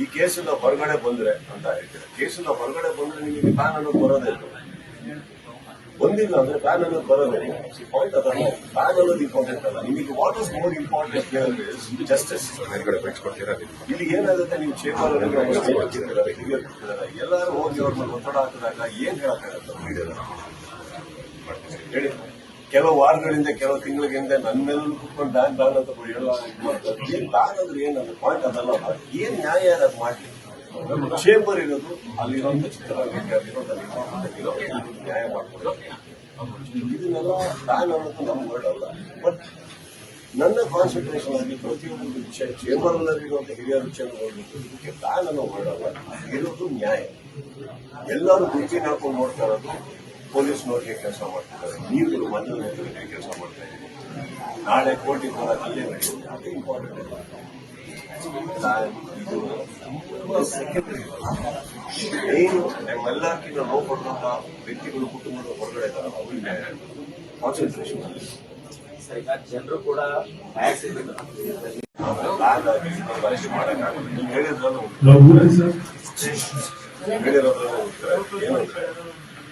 ಈ ಕೇಸಿಂದ ಹೊರಗಡೆ ಬಂದ್ರೆ ಅಂತ ಹೇಳ್ತಾರೆ? ಕೇಸಿಂದ ಹೊರಗಡೆ ಬಂದ್ರೆ ನಿಮಗೆ ಪ್ಯಾನ್ ಅನ್ನೋದು ಬರೋದೇ ಇಲ್ಲ. ಬಂದಿಲ್ಲ ಅಂದ್ರೆ ಪ್ಯಾನ್ ಅನ್ನೋದು ಬರೋದೇ ಇಲ್ಲ. ಪಾಯಿಂಟ್ ಅದಲ್ಲ ಪ್ಯಾನ್ ಅನ್ನೋದು ಇಂಪಾರ್ಟೆಂಟ್ ಅಲ್ಲ. ನಿಮಗೆ what is more important justice ಇಲ್ಲಿ ಏನಾಗುತ್ತೆ? ನೀವು ಚೇಂಬರ್ ಎಲ್ಲರೂ ಹೋಗಿ ಅವ್ರ ಮೇಲೆ ಒತ್ತಡ ಹಾಕಿದಾಗ ಏನ್ ಹೇಳಕ್ಕಾಗತ್ತೆ? ಹೇಳಿ. ಕೆಲವು ವಾರಗಳಿಂದ, ಕೆಲವು ತಿಂಗಳ ಹಿಂದೆ ನನ್ನ ಮೇಲೆ ಕುತ್ಕೊಂಡು ಬ್ಯಾನ್ ಬ್ಯಾನ್ ಅಂತ ಹೇಳ ಏನ್ ಅಂದ್ರೆ ಏನ್ ಅದು? ಪಾಯಿಂಟ್ ಅದಲ್ಲ ಏನ್ ನ್ಯಾಯ ಅದು ಮಾಡಿ ಚೇಂಬರ್ ಇರೋದು ಅಲ್ಲಿರೋಂಥ ಚಿತ್ರರಂಗಕ್ಕೆ ಅಲ್ಲಿರೋ ನ್ಯಾಯ ಮಾಡ್ಕೊಂಡು ಇದನ್ನೆಲ್ಲ ಬ್ಯಾನ್ ಅನ್ನೋದು ನಮ್ಗೆ ಅಲ್ಲ ಬಟ್ ನನ್ನ ಕಾನ್ಸಂಟ್ರೇಷನ್ ಆಗಿ ಪ್ರತಿಯೊಂದು ವಿಷಯ ಚೇಂಬರ್ ಇರುವಂತ ಹಿರಿಯ ವಿಷಯನ ನೋಡ್ಬೇಕು ಇದಕ್ಕೆ ಬ್ಯಾನ್ ಅನ್ನೋ ವರ್ಡ್ ಅಲ್ಲ ಇರೋದು ನ್ಯಾಯ. ಎಲ್ಲರೂ ಗುಂಪಿನ ಹಾಕೊಂಡು ನೋಡ್ತಾ ಇರೋದು ಪೊಲೀಸ್ನವ್ರಿಗೆ ಕೆಲಸ ಮಾಡ್ತಿದ್ದಾರೆ. ನೀವುಗಳು ಮನೆಯವರಿಗೆ ಕೆಲಸ ಮಾಡ್ತಾ ಇದ್ದೀವಿ ನಾಳೆ ಕೋಟಿ ಕೂಡ ಅಲ್ಲೇ ನಡೆಯುತ್ತೆ. ಅದು ಇಂಪಾರ್ಟೆಂಟ್ ಇದು ಏನು ನಮ್ಮೆಲ್ಲಕ್ಕಿಂತ ನೋವು ಕೊಡುವಂತ ವ್ಯಕ್ತಿಗಳು ಕುಟುಂಬದ ಹೊರಗಡೆ ಇದ್ದಾರೆ. ಅವರಿಗೆ ಕಾನ್ಸಂಟ್ರೇಷನ್ ಜನರು ಕೂಡ ಹೇಳಿರೋದ್ರಲ್ಲ ಉತ್ತರ. ಏನಂದ್ರೆ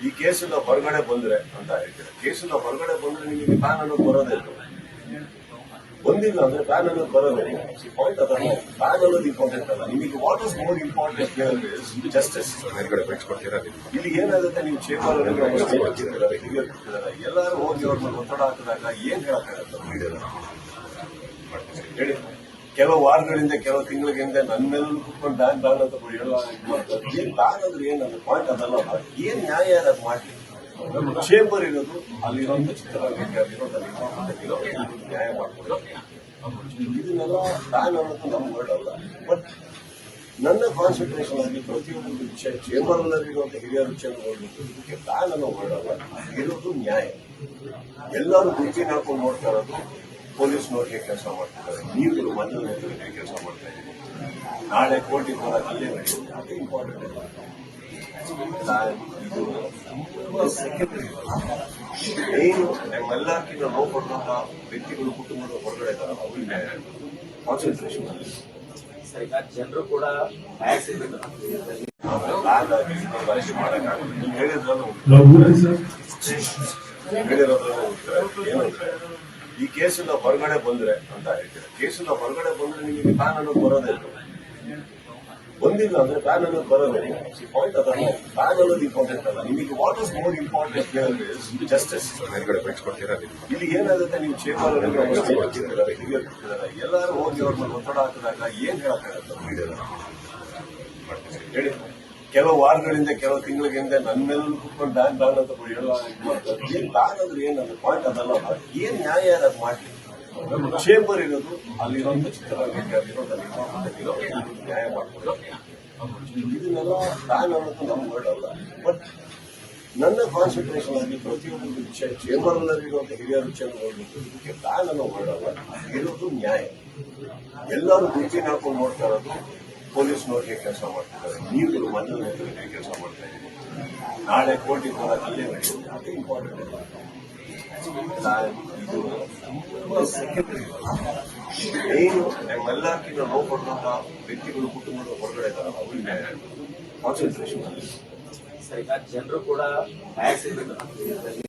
ಈ ಕೇಸಿಂದ ಹೊರಗಡೆ ಬಂದ್ರೆ ಅಂತ ಹೇಳ್ತೀರಾ. ಕೇಸಿಂದ ಹೊರಗಡೆ ಬಂದ್ರೆ ನಿಮಗೆ ಪ್ಯಾನ್ ಅನ್ನೋದು ಬರೋದೇ ಬಂದಿಲ್ಲ ಅಂದ್ರೆ ಪ್ಯಾನ್ ಅನ್ನೋದು ಬರೋದೇ ಪಾಯಿಂಟ್ ಅದಲ್ಲ ಪ್ಯಾನ್ ಅನ್ನೋದು ಇಂಪಾರ್ಟೆಂಟ್ ಅಲ್ಲ. ನಿಮಗೆ what is more important justice ಮೇಲ್ಗಡೆ ಬೆಳೆಸ್ಕೊಡ್ತೀರಾ ಇಲ್ಲಿ ಏನಾಗುತ್ತೆ? ನೀವು ಚೇಂಬರ್ ಎಲ್ಲರೂ ಹೋಗಿ ಅವ್ರ ಒತ್ತಡ ಹಾಕಿದಾಗ ಏನ್ ಹೇಳಕ್ಕಾಗತ್ತೆ? ಹೇಳಿ. ಕೆಲವು ವಾರಗಳಿಂದ, ಕೆಲವು ತಿಂಗಳ ಹಿಂದೆ ನನ್ನ ಮೇಲೂ ಕುತ್ಕೊಂಡು ಬ್ಯಾನ್ ಬ್ಯಾನ್ ಅಂತ ಹೇಳುವ ಬ್ಯಾನ್ ಅಂದ್ರೆ ಏನು ಅದು ಪಾಯಿಂಟ್ ಅದಲ್ಲ. ಏನ್ ನ್ಯಾಯ ಅದು ನಮ್ಮ ಚೇಂಬರ್ ಇರೋದು ಅಲ್ಲಿರೋ ಚಿತ್ರರಂಗಕ್ಕೆ ಅಲ್ಲಿರೋ ನ್ಯಾಯ ಮಾಡ್ಕೊಂಡು ಇದನ್ನೆಲ್ಲ ಬ್ಯಾನ್ ಅನ್ನೋದು ನಮ್ಗೆ ವರ್ಡ್ ಅಲ್ಲ. ಬಟ್ ನನ್ನ ಕಾನ್ಸಂಟ್ರೇಷನ್ ಆಗಿ ಪ್ರತಿಯೊಂದು ವಿಷಯ ಚೇಂಬರ್ ಇರುವಂತ ಹಿರಿಯ ವಿಷಯ ನೋಡಬೇಕು ಇದಕ್ಕೆ ಬ್ಯಾನ್ ಅನ್ನೋ ವರ್ಡ್ ಅಲ್ಲ. ಇರೋದು ನ್ಯಾಯ. ಎಲ್ಲರೂ ಗುಂಪಿನ ಹಾಕೊಂಡು ನೋಡ್ತಾ ಇರೋದು ಪೊಲೀಸ್ನವ್ರಿಗೆ ಕೆಲಸ ಮಾಡ್ತಿದ್ದಾರೆ. ನೀವುಗಳು ಮನೆಯವರಿಗೆ ಕೆಲಸ ಮಾಡ್ತಾ ನಾಳೆ ಕೋಟಿ ಕೂಡ ಅಲ್ಲೇ ನಡೆಯುತ್ತೆ ಅದು ಇಂಪಾರ್ಟೆಂಟ್ ಇದು ಏನು ನಮ್ಮೆಲ್ಲಕ್ಕಿಂತ ನೋವು ಕೊಡುವಂತಹ ವ್ಯಕ್ತಿಗಳು ಕುಟುಂಬದ ಹೊರಗಡೆ ಇದ್ದಾರೆ. ಅವರಿಗೆ ಕಾನ್ಸಂಟ್ರೇಷನ್ ಜನರು ಕೂಡ ನೀವು ನಾವು ಹೇಳಿರೋದ್ರಲ್ಲ ಉತ್ತರ ಏನಂದ್ರೆ ಈ ಕೇಸಿಂದ ಹೊರಗಡೆ ಬಂದ್ರೆ ಅಂತ ಹೇಳ್ತಾರೆ ಕೇಸಿಂದ ಹೊರಗಡೆ ಬಂದ್ರೆ ನಿಮಗೆ ಪ್ಯಾನ್ ಅನ್ನೋದು ಬರೋದೇ ಬಂದಿಲ್ಲ ಅಂದ್ರೆ ಪ್ಯಾನ್ ಅನ್ನೋದು ಬರೋದೇ ಪಾಯಿಂಟ್ ಅದಲ್ಲ ಪ್ಯಾನ್ ಅನ್ನೋದು ಇಂಪಾರ್ಟೆಂಟ್ ಅಲ್ಲ ನಿಮಗೆ what is more important justice ಇಲ್ಲಿ ಏನಾಗುತ್ತೆ ನೀವು ಚೇಂಬರ್ ಎಲ್ಲರೂ ಹೋಗಿ ಅವ್ರ ಮೇಲೆ ಒತ್ತಡ ಹಾಕಿದಾಗ ಏನ್ ಹೇಳಕ್ಕಾಗತ್ತೆ ಹೇಳಿ ಕೆಲವು ವಾರಗಳಿಂದ, ಕೆಲವು ತಿಂಗಳಿಗೆ ಹಿಂದೆ ನನ್ನ ಮೇಲೆ ಕುತ್ಕೊಂಡು ಬ್ಯಾನ್ ಬ್ಯಾನ್ ಅಂತ ಹೇಳುವ ಬ್ಯಾನ್ ಅಂದ್ರೆ ಏನ್ ಅದು ಪಾಯಿಂಟ್ ಅದಲ್ಲ. ಏನ್ ನ್ಯಾಯ ಅದು ನಮ್ಮ ಚೇಂಬರ್ ಇರೋದು ಅಲ್ಲಿರೋಂಥ ಚಿತ್ರರಂಗಕ್ಕೆ ಅಲ್ಲಿರೋ ನ್ಯಾಯ ಮಾಡ್ಕೊಂಡು. ಇದನ್ನೆಲ್ಲ ಡ್ಯಾನ್ ಅನ್ನೋದು ನಮ್ಮ ವರ್ಡ್ ಅಲ್ಲ. ಬಟ್ ನನ್ನ ಕಾನ್ಸಂಟ್ರೇಷನ್ ಆಗಿ ಪ್ರತಿಯೊಂದು ವಿಷಯ ಚೇಂಬರ್ ಇರುವಂತ ಹಿರಿಯ ವಿಷಯ ನೋಡ್ಬೇಕು ಬ್ಯಾನ್ ಅನ್ನೋ ವರ್ಡ್ ಅಲ್ಲ. ಇರೋದು ನ್ಯಾಯ. ಎಲ್ಲರೂ ಗುರುತಿ ಹಾಕೊಂಡು ನೋಡ್ತಾ ಇರೋದು ಪೊಲೀಸ್ನವ್ರಿಗೆ ಕೆಲಸ ಮಾಡ್ತಿದ್ದಾರೆ? ನೀವುಗಳು ಮನೆಯವರಿಗೆ ಕೆಲಸ ಮಾಡ್ತಾ ಇದ್ದೀವಿ ನಾಳೆ ಕೋಟಿ ಕೂಡ ಅಲ್ಲೇ ನಡೆಯುತ್ತೆ ಅದು ಇಂಪಾರ್ಟೆಂಟ್ ಏನು ನಮ್ಮೆಲ್ಲರಿಗಿಂತ ನೋವು ಪಡುವಂತ ವ್ಯಕ್ತಿಗಳು ಕುಟುಂಬದ ಹೊರಗಡೆ ಇದ್ದಾರೆ. ಅವ್ರಿಗೆ ಕಾನ್ಸಂಟ್ರೇಷನ್ ಜನರು ಕೂಡ